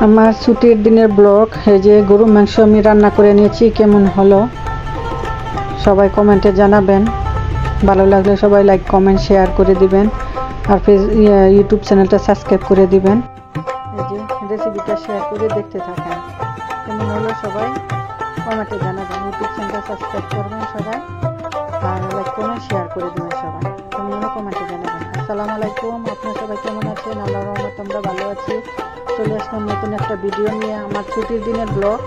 আমার ছুটির দিনের ব্লগ, এই যে গরু মাংস আমি রান্না করে নিয়েছি, কেমন হলো? সবাই কমেন্টে জানাবেন। ভালো লাগলে সবাই লাইক কমেন্ট শেয়ার করে দিবেন। আর ফেস ইউটিউব চ্যানেলটা সাবস্ক্রাইব করে দিবেন। এই যে রেসিপিটা শেয়ার করে দেখতে থাকেন। কেমন হলো সবাই? কমেন্টে জানাবেন। ইউটিউব চ্যানেলটা সাবস্ক্রাইব করবেন সবাই। আর লাইক কমেন্ট শেয়ার করে দেবেন সবাই। কেমন হলো কমেন্টে জানাবেন। আসসালামু আলাইকুম। আপনারা সবাই কেমন আছেন? আল্লাহ রহমত আমরা ভালো আছি। চলে আসলাম নতুন একটা ভিডিও নিয়ে। আমার ছুটির দিনের ব্লগ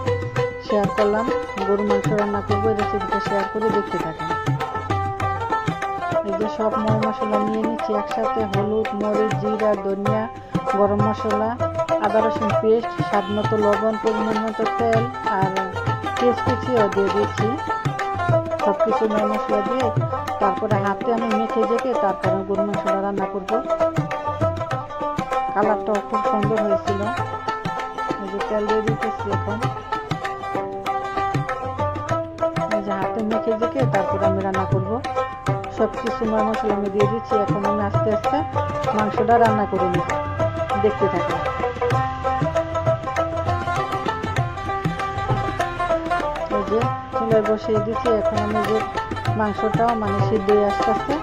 শেয়ার করলাম। গরু মাংস রান্না করব রেসিপিটা শেয়ার করে দেখতে থাকেন। এই যে সব ময় মশলা নিয়ে নিচ্ছি একসাথে। হলুদ, মরিচ, জিরা, ধনিয়া, গরম মশলা, আদা, রসুন পেস্ট, স্বাদ মতো লবণ, পরিমাণ মতো তেল, আর পেস্ট কুচিও দিয়ে দিয়েছি সব কিছু ময় মশলা দিয়ে তারপরে হাতে আমি মেখে জেকে তারপরে গরু মাংসটা রান্না করব। কালারটাও খুব সুন্দর হয়েছিল। তেল দিয়ে দিতেছি এখন। এই যে হাতে মেখে জেকে তারপরে আমি রান্না করব। সব কিছু ময় মশলা আমি দিয়ে দিচ্ছি। এখন আমি আস্তে আস্তে মাংসটা রান্না করে নিব। দেখতে থাকি চুলায় বসিয়ে দিচ্ছি এখন আমি যে মাংসটাও মানে সিদ্ধ আস্তে আস্তে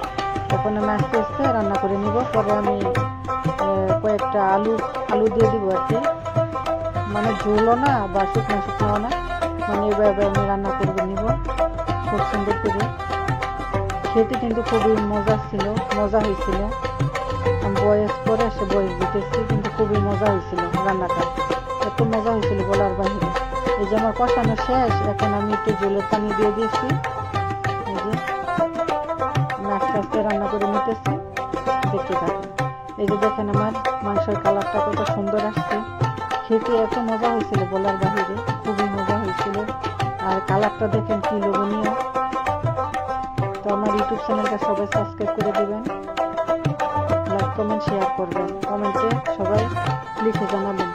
এখন আমি আস্তে আস্তে রান্না করে নিব। পরে আমি কয়েকটা আলু আলু দিয়ে দিব আর কি। মানে ঝোলও না বা শুকনো শুকনো না। মানে এভাবে আমি রান্না করে নিব, খুব সুন্দর করে। খেতে কিন্তু খুবই মজা ছিল, মজা হয়েছিল। বয়স পরে সে বয়স দিতেছি, কিন্তু খুবই মজা হয়েছিল রান্নাটা। এত মজা হয়েছিল বলার বাহিরে এই যে আমার কষানো শেষ, এখন আমি একটু জলের পানি দিয়ে দিয়েছি। এই যে আস্তে আস্তে রান্না করে নিতেছি। দেখতে থাকুন। এই যে দেখেন আমার মাংসের কালারটা কত সুন্দর আসছে। খেতে এত মজা হয়েছিল বলার বাহিরে, খুবই মজা হয়েছিল। আর কালারটা দেখেন কি লোভনীয়। তো আমার ইউটিউব চ্যানেলটা সবাই সাবস্ক্রাইব করে দিবেন। লাইক, কমেন্ট শেয়ার করবেন। কমেন্টে সবাই লিখে জানাবেন।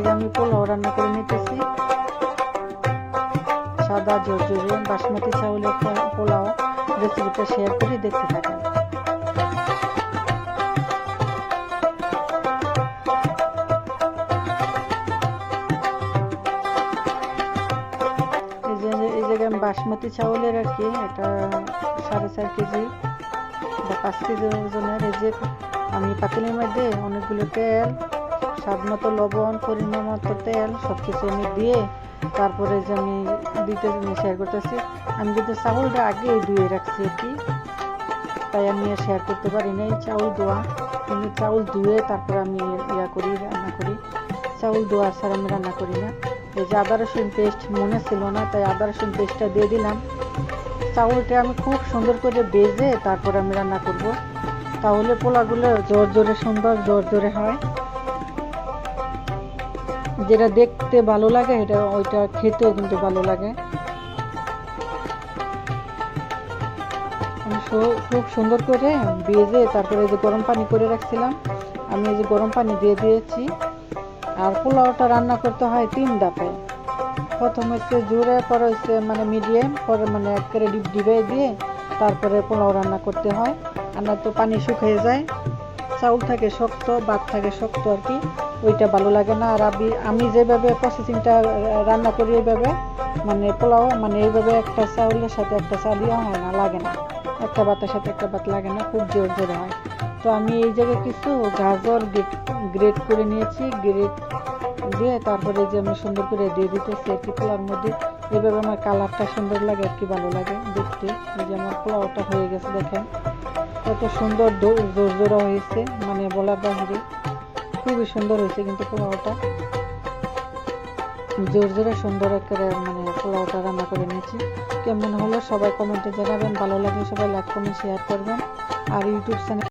জায়গায় আমি পোলাও রান্না করে নিতেছি। সাদা জর্জরে বাসমতি চাউলের পোলাও রেসিপিটা শেয়ার করে, দেখতে থাকেন। এই জায়গায় বাসমতি চাউলের আর কি, এটা সাড়ে চার কেজি বা পাঁচ কেজি ওজনের, এই যে আমি পাতিলের মধ্যে অনেকগুলো তেল স্বাদ মতো লবণ, পরিমাণ মতো তেল সব কিছু আমি দিয়ে তারপরে যে আমি দিতে শেয়ার করতেছি। আমি কিন্তু চাউলটা আগেই ধুয়ে রাখছি কি। তাই আমি আর শেয়ার করতে পারি না এই চাউল ধোয়া, কিন্তু চাউল ধুয়ে তারপরে আমি ইয়া করি, রান্না করি। চাউল ধোয়া ছাড়া আমি রান্না করি না। এই যে আদা, রসুন পেস্ট মনে ছিল না, তাই আদা, রসুন পেস্টটা দিয়ে দিলাম। চাউলটা আমি খুব সুন্দর করে বেজে তারপর আমি রান্না করব। তাহলে পোলাগুলো জোর জোরে সুন্দর জোর জোরে হয়। যেটা দেখতে ভালো লাগে, এটা, ওইটা খেতেও কিন্তু ভালো লাগে। খুব সুন্দর করে ভেজে তারপরে যে গরম পানি করে রাখছিলাম, আমি এই যে গরম পানি দিয়ে দিয়েছি। আর পোলাওটা রান্না করতে হয় তিন ধাপে। প্রথম হচ্ছে জোরে, পরে হচ্ছে মানে মিডিয়াম পরে মানে একেবারে ডিপ ডিবে দিয়ে তারপরে পোলাও রান্না করতে হয়। আর তো পানি শুকিয়ে যায়। চাউল থাকে শক্ত, ভাত থাকে শক্ত আর কি, ওইটা ভালো লাগে না। আর আমি আমি যেভাবে প্রসেসিংটা রান্না করি এইভাবে মানে পোলাও মানে এইভাবে একটা চাউলের সাথে একটা চালিয়ে হয় না, লাগে না। একটা ভাতের সাথে একটা ভাত লাগে না, খুব জোর জোরে হয়। তো আমি এই জায়গায় কিছু গাজর গ্রেট করে নিয়েছি, গ্রেট দিয়ে তারপরে যে আমি সুন্দর করে দিয়ে দিতেছি আর পোলার মধ্যে, এভাবে আমার কালারটা সুন্দর লাগে আর কি, ভালো লাগে দেখতে। যে আমার পোলাওটা হয়ে গেছে, দেখেন। কত সুন্দর জোর হয়েছে মানে বলার বাহিরে। খুবই সুন্দর হয়েছে কিন্তু পোলাওটা। জোর জোরে সুন্দর করে মানে পোলাওটা রান্না করে নিয়েছি। কেমন হলো সবাই কমেন্টে জানাবেন। ভালো লাগলে সবাই লাইক কমেন্ট শেয়ার করবেন। আর ইউটিউব চ্যানেল